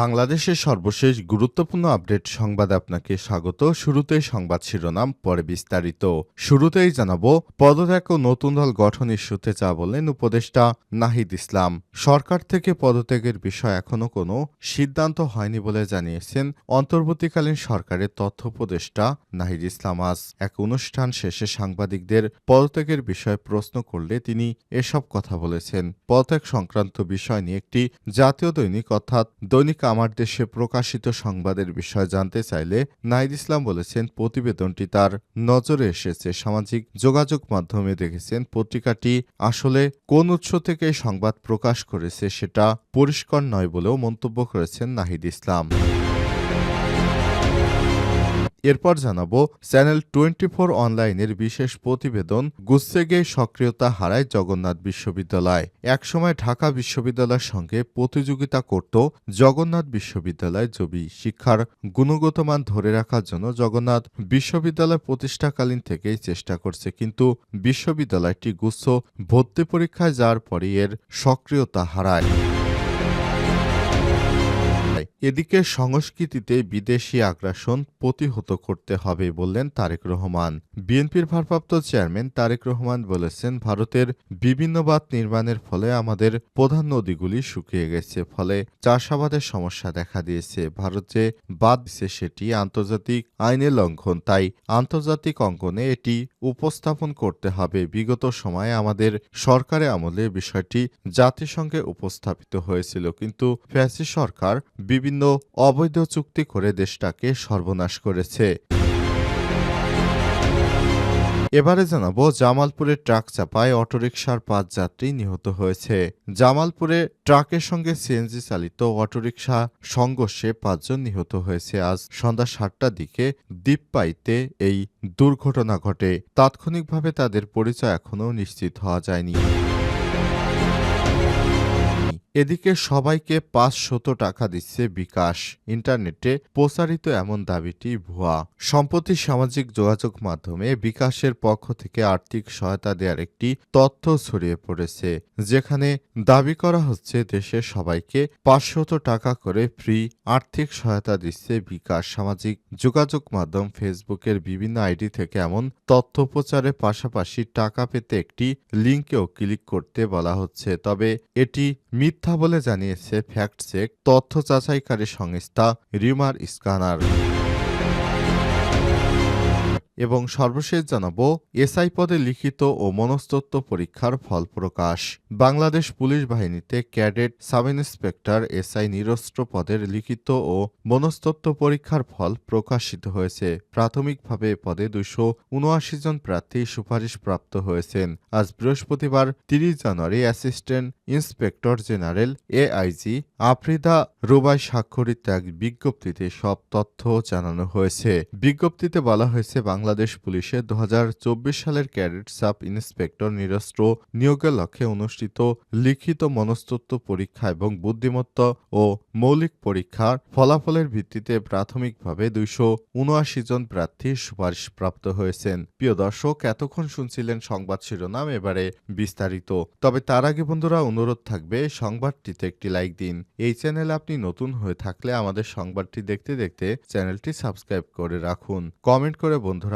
বাংলাদেশের সর্বশেষ গুরুত্বপূর্ণ আপডেট সংবাদ আপনাকে স্বাগত। শুরুতেই সংবাদ শিরোনাম, পরে বিস্তারিত। শুরুতেই জানাব, পদত্যাগ ও নতুন দল গঠন ইস্যুতে যা বললেন উপদেষ্টা নাহিদ ইসলাম। সরকার থেকে পদত্যাগের বিষয় এখনও কোনো সিদ্ধান্ত হয়নি বলে জানিয়েছেন অন্তর্বর্তীকালীন সরকারের তথ্য উপদেষ্টা নাহিদ ইসলাম। আজ এক অনুষ্ঠান শেষে সাংবাদিকদের পদত্যাগের বিষয়ে প্রশ্ন করলে তিনি এসব কথা বলেছেন। পদত্যাগ সংক্রান্ত বিষয় নিয়ে একটি জাতীয় দৈনিক অর্থাৎ দৈনিক আমার দেশে প্রকাশিত সংবাদের বিষয় জানতে চাইলে নাহিদ ইসলাম বলেছেন, প্রতিবেদনটি তার নজরে এসেছে। সামাজিক যোগাযোগ মাধ্যমে দেখেছেন, পত্রিকাটি আসলে কোন উৎস থেকে সংবাদ প্রকাশ করেছে সেটা পরিষ্কার নয় বলেও মন্তব্য করেছেন নাহিদ ইসলাম। এরপর জানাব চ্যানেল টোয়েন্টি ফোর অনলাইনের বিশেষ প্রতিবেদন গুচ্ছেগে সক্রিয়তা হারায় জগন্নাথ বিশ্ববিদ্যালয়। একসময় ঢাকা বিশ্ববিদ্যালয়ের সঙ্গে প্রতিযোগিতা করত জগন্নাথ বিশ্ববিদ্যালয় জবি শিক্ষার গুণগত মান ধরে রাখার জন্য জগন্নাথ বিশ্ববিদ্যালয় প্রতিষ্ঠাকালীন থেকেই চেষ্টা করছে, কিন্তু বিশ্ববিদ্যালয়টি গুচ্ছ ভর্তি পরীক্ষায় যাওয়ার পরই এর সক্রিয়তা হারায়। এদিকে সংস্কৃতিতে বিদেশি আগ্রাসন প্রতিহত করতে হবে বললেন তারেক রহমান। বিএনপির ভারপ্রাপ্ত চেয়ারম্যান তারেক রহমান বলেছেন, ভারতের বিভিন্ন বাঁধ নির্মাণের ফলে আমাদের প্রধান নদীগুলি শুকিয়ে গেছে, ফলে চাষাবাদের সমস্যা দেখা দিয়েছে। ভারত যে বাদ দিছে সেটি আন্তর্জাতিক আইনের লঙ্ঘন, তাই আন্তর্জাতিক অঙ্গনে এটি উপস্থাপন করতে হবে। বিগত সময়ে আমাদের সরকারের আমলে বিষয়টি জাতিসংঘে উপস্থাপিত হয়েছিল, কিন্তু ফ্যাসি সরকার বিভিন্ন অবৈধ চুক্তি করে দেশটাকে সর্বনাশ করেছে। এবারে জানাব, জামালপুরে ট্রাক চাপায় অটোরিকশার পাঁচ যাত্রী নিহত হয়েছে। জামালপুরে ট্রাকের সঙ্গে সিএনজি চালিত অটোরিকশা সংঘর্ষে পাঁচজন নিহত হয়েছে। আজ সন্ধ্যা সাতটার দিকে দ্বীপপাইতে এই দুর্ঘটনা ঘটে। তাৎক্ষণিকভাবে তাদের পরিচয় এখনও নিশ্চিত হওয়া যায়নি। এদিকে সবাইকে পাঁচশত টাকা দিচ্ছে বিকাশ। ইন্টারনেটে প্রচারিত এমন দাবিটি ভুয়া। সম্প্রতি সামাজিক যোগাযোগ মাধ্যমে বিকাশের পক্ষ থেকে আর্থিক সহায়তা দেওয়ার একটি তথ্য ছড়িয়ে পড়েছে, যেখানে দাবি করা হচ্ছে দেশের সবাইকে পাঁচশত টাকা করে ফ্রি আর্থিক সহায়তা দিচ্ছে বিকাশ। সামাজিক যোগাযোগ মাধ্যম ফেসবুকের বিভিন্ন আইডি থেকে এমন তথ্য প্রচারের পাশাপাশি টাকা পেতে একটি লিঙ্কেও ক্লিক করতে বলা হচ্ছে। তবে এটি মিথ্যা বলে জানিয়েছে ফ্যাক্ট চেক তথ্য যাচাইকারী সংস্থা রিমার স্ক্যানার। এবং সর্বশেষ জানাব, এসআই পদে লিখিত ও মনস্তত্ত্ব পরীক্ষার ফল প্রকাশ। বাংলাদেশ পুলিশ বাহিনীতে ক্যাডেট সাব ইন্সপেক্টর এসআই নিরস্ত্র পদের লিখিত ও মনস্তত্ত্ব পরীক্ষার ফল প্রকাশিত হয়েছে। প্রাথমিকভাবে পদে দুশো উনআশি জন প্রার্থী সুপারিশ প্রাপ্ত হয়েছেন। আজ বৃহস্পতিবার তিরিশ জানুয়ারি assistant inspector general AIG Afrida Rubai স্বাক্ষরিত এক বিজ্ঞপ্তিতে সব তথ্য জানানো হয়েছে। বিজ্ঞপ্তিতে বলা হয়েছে বাংলাদেশ পুলিশের দু সালের ক্যাডেট সাব ইন্সপেক্টর নিরস্ত্র নিয়োগের লক্ষ্যে অনুষ্ঠিত লিখিত মনস্তত্ত্ব পরীক্ষা এবং বুদ্ধিমত্তা ও মৌলিক পরীক্ষার ফলাফলের ভিত্তিতে প্রাথমিকভাবে দুইশো উনআশি জন প্রার্থী সুপারিশপ্রাপ্ত হয়েছেন। প্রিয় দর্শক, এতক্ষণ শুনছিলেন সংবাদ শিরোনাম, এবারে বিস্তারিত। তবে তার আগে বন্ধুরা, অনুরোধ থাকবে সংবাদটিতে একটি লাইক দিন। এই চ্যানেলে আপনি নতুন হয়ে থাকলে আমাদের সংবাদটি দেখতে দেখতে চ্যানেলটি সাবস্ক্রাইব করে রাখুন। কমেন্ট করে বন্ধুরা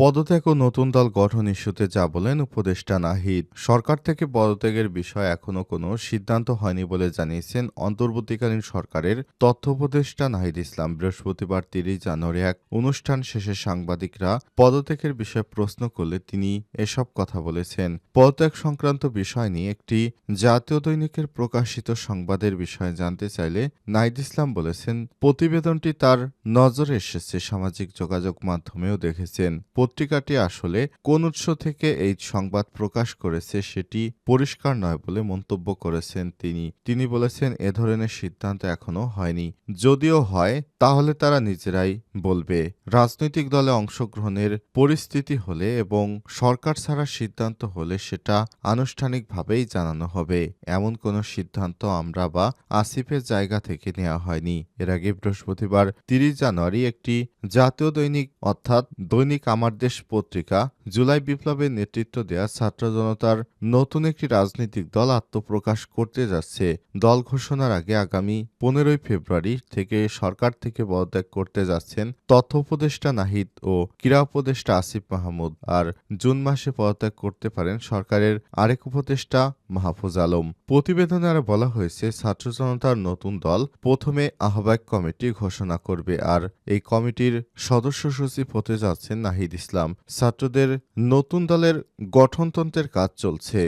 পদত্যাগ ও নতুন দল গঠন ইস্যুতে যা বলেন উপদেষ্টা নাহিদ। সরকার থেকে পদত্যাগের বিষয়ে এখনও কোনো সিদ্ধান্ত হয়নি বলে জানিয়েছেন অন্তর্বর্তীকালীন সরকারের তথ্য উপদেষ্টা নাহিদ ইসলাম। বৃহস্পতিবার তিরিশ জানুয়ারি এক অনুষ্ঠান শেষে সাংবাদিকরা পদত্যাগের বিষয়ে প্রশ্ন করলে তিনি এসব কথা বলেছেন। পদত্যাগ সংক্রান্ত বিষয় নিয়ে একটি জাতীয় দৈনিকের প্রকাশিত সংবাদের বিষয়ে জানতে চাইলে নাহিদ ইসলাম বলেছেন, প্রতিবেদনটি তার নজরে এসেছে, সামাজিক যোগাযোগ মাধ্যমেও দেখেছেন। পত্রিকাটি আসলে কোন উৎস থেকে এই সংবাদ প্রকাশ করেছে সেটি পরিষ্কার নয় বলে মন্তব্য করেছেন তিনি। তিনি বলেছেন, এ ধরনের সিদ্ধান্ত এখনও হয়নি। যদিও হয়, তাহলে তারা নিজেরাই বলবে। রাজনৈতিক দলে অংশগ্রহণের পরিস্থিতি হলে এবং সরকার ছাড়ার সিদ্ধান্ত হলে সেটা আনুষ্ঠানিকভাবেই জানানো হবে। এমন কোনো সিদ্ধান্ত আমরা বা আসিফের জায়গা থেকে নেওয়া হয়নি। এর আগে বৃহস্পতিবার তিরিশ জানুয়ারি একটি জাতীয় দৈনিক, অর্থাৎ দৈনিক আমার দেশ পত্রিকা জুলাই বিপ্লবের নেতৃত্ব দেয়া ছাত্র জনতার নতুন একটি রাজনৈতিক দল আত্মপ্রকাশ করতে যাচ্ছে। দল ঘোষণার আগে আগামী পনেরোই ফেব্রুয়ারি থেকে সরকার থেকে পদত্যাগ করতে যাচ্ছেন তথ্য উপদেষ্টা নাহিদ ও ক্রীড়া উপদেষ্টা আসিফ মাহমুদ। আর জুন মাসে পদত্যাগ করতে পারেন সরকারের আরেক উপদেষ্টা মাহফুজ আলম। প্রতিবেদনে আরও বলা হয়েছে, ছাত্র জনতার নতুন দল প্রথমে আহ্বায়ক কমিটি ঘোষণা করবে আর এই কমিটির সদস্য সচিব হতে যাচ্ছেন নাহিদ ইসলাম। ছাত্রদের নতুন দলের গঠনতন্ত্রের কাজ চলছে।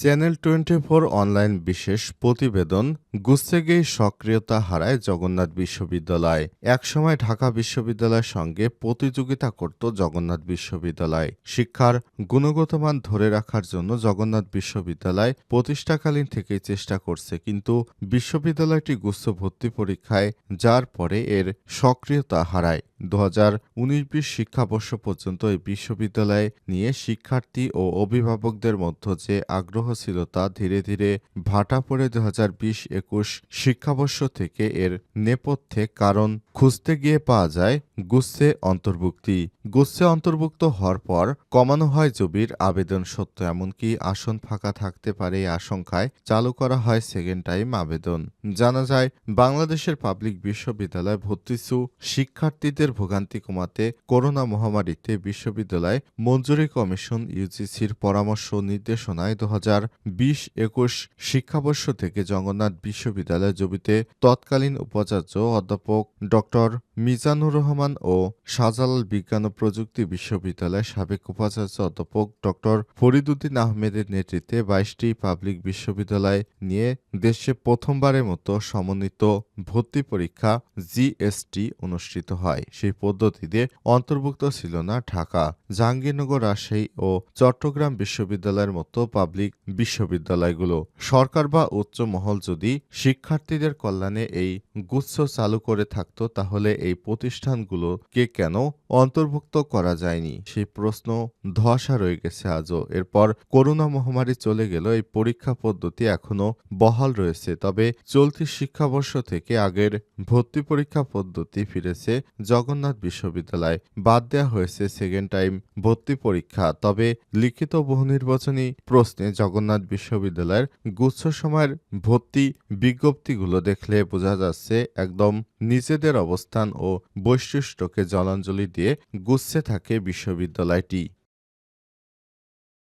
চ্যানেল টোয়েন্টি ফোর অনলাইন বিশেষ প্রতিবেদন গুচ্ছেগেই সক্রিয়তা হারায় জগন্নাথ বিশ্ববিদ্যালয়। একসময় ঢাকা বিশ্ববিদ্যালয়ের সঙ্গে প্রতিযোগিতা করত জগন্নাথ বিশ্ববিদ্যালয়। শিক্ষার গুণগত মান ধরে রাখার জন্য জগন্নাথ বিশ্ববিদ্যালয় প্রতিষ্ঠাকালীন থেকেই চেষ্টা করছে, কিন্তু বিশ্ববিদ্যালয়টি গুচ্ছ ভর্তি পরীক্ষায়, যার পরে এর সক্রিয়তা হারায়। দু হাজার উনিশ বিশ শিক্ষাবর্ষ পর্যন্ত এই বিশ্ববিদ্যালয় নিয়ে শিক্ষার্থী ও অভিভাবকদের মধ্যে যে আগ্রহ ছিল তা ধীরে ধীরে ভাটা পড়ে দু হাজার বিশ একুশ শিক্ষাবর্ষ থেকে এর নেপথ্যে কারণ খুঁজতে গিয়ে পাওয়া যায় গুচ্ছে অন্তর্ভুক্তি। গুচ্ছে অন্তর্ভুক্ত হওয়ার পর কমানো হয় জবির আবেদন সত্য এমনকি আসন ফাঁকা থাকতে পারে এই আশঙ্কায় চালু করা হয় সেকেন্ড টাইম আবেদন। জানা যায়, বাংলাদেশের পাবলিক বিশ্ববিদ্যালয়ে ভর্তিসু শিক্ষার্থীদের ভোগান্তি কমাতে করোনা মহামারীতে বিশ্ববিদ্যালয় মঞ্জুরি কমিশন ইউজিসির পরামর্শ নির্দেশনায় দু হাজার বিশ একুশ শিক্ষাবর্ষ থেকে জগন্নাথ বিশ্ববিদ্যালয় জবিতে তৎকালীন উপাচার্য অধ্যাপক ডক্টর মিজানুর রহমান ও শাহজালাল বিজ্ঞান ও প্রযুক্তি বিশ্ববিদ্যালয়ের সাবেক উপাচার্য অধ্যাপক ডক্টর ফরিদুদ্দিন আহমেদের নেতৃত্বে বাইশটি পাবলিক বিশ্ববিদ্যালয় নিয়ে দেশে প্রথমবারের মতো সমন্বিত ভর্তি পরীক্ষা জিএসটি অনুষ্ঠিত হয়। সেই পদ্ধতিতে অন্তর্ভুক্ত ছিল না ঢাকা। জাহাঙ্গীরনগর, রাজশাহী ও চট্টগ্রাম বিশ্ববিদ্যালয়ের মতো পাবলিক বিশ্ববিদ্যালয়গুলো। সরকার বা উচ্চ মহল যদি শিক্ষার্থীদের কল্যাণে এই গুচ্ছ চালু করে থাকত, তাহলে এই প্রতিষ্ঠানগুলোকে কেন অন্তর্ভুক্ত করা যায়নি? সেই প্রশ্ন ধসা রয়ে গেছে আজও। এরপর করোনা মহামারী চলে গেল এই পরীক্ষা পদ্ধতি এখনও বহাল রয়েছে। তবে চলতি শিক্ষাবর্ষ থেকে আগের ভর্তি পরীক্ষা পদ্ধতি ফিরেছে জগন্নাথ বিশ্ববিদ্যালয়। বাদ দেওয়া হয়েছে সেকেন্ড টাইম ভর্তি পরীক্ষা। তবে লিখিত বহুনির্বাচনী প্রশ্নে জগন্নাথ বিশ্ববিদ্যালয়ের গুচ্ছ সময়ের ভর্তি বিজ্ঞপ্তিগুলো দেখলে বোঝা যাচ্ছে একদম নিজেদের অবস্থান ও বৈশিষ্ট্যকে জলাঞ্জলি দিয়ে গুচ্ছে থাকে বিশ্ববিদ্যালয়টি।